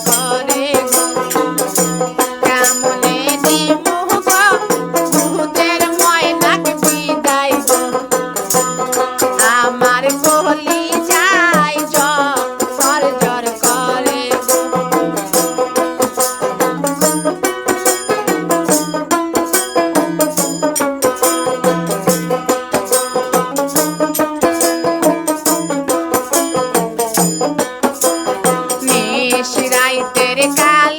জর নিশিরাইতের কালে